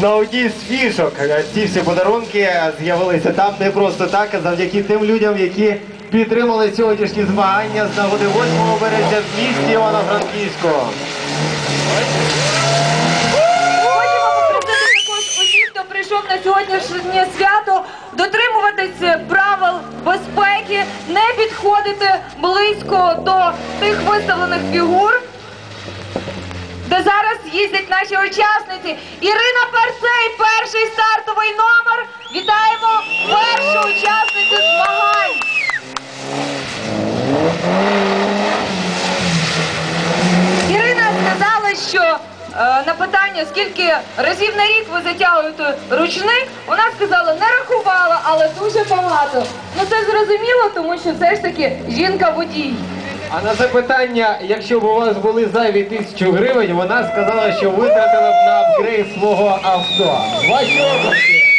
На одній з фішок ці всі подарунки з'явилися там не просто так, а завдяки тим людям, які підтримали сьогоднішні змагання з нагоди 8 березня в місті Івано-Франківського. Хочемо хто прийшов на сьогоднішнє свято, дотримуватись правил безпеки, не підходити близько до тих виставлених фігур, їздять наші учасниці. Ірина Персей, перший стартовий номер. Вітаємо першу учасницю змагань. Ірина сказала, що е, на питання, скільки разів на рік ви затягуєте ручник, вона сказала, не рахувала, але дуже багато. Ну це зрозуміло, тому що все ж таки жінка водій. А на запитання, якщо б у вас були зайві тисячу гривень, вона сказала, що витратила б на апгрейд свого авто. Ваші області!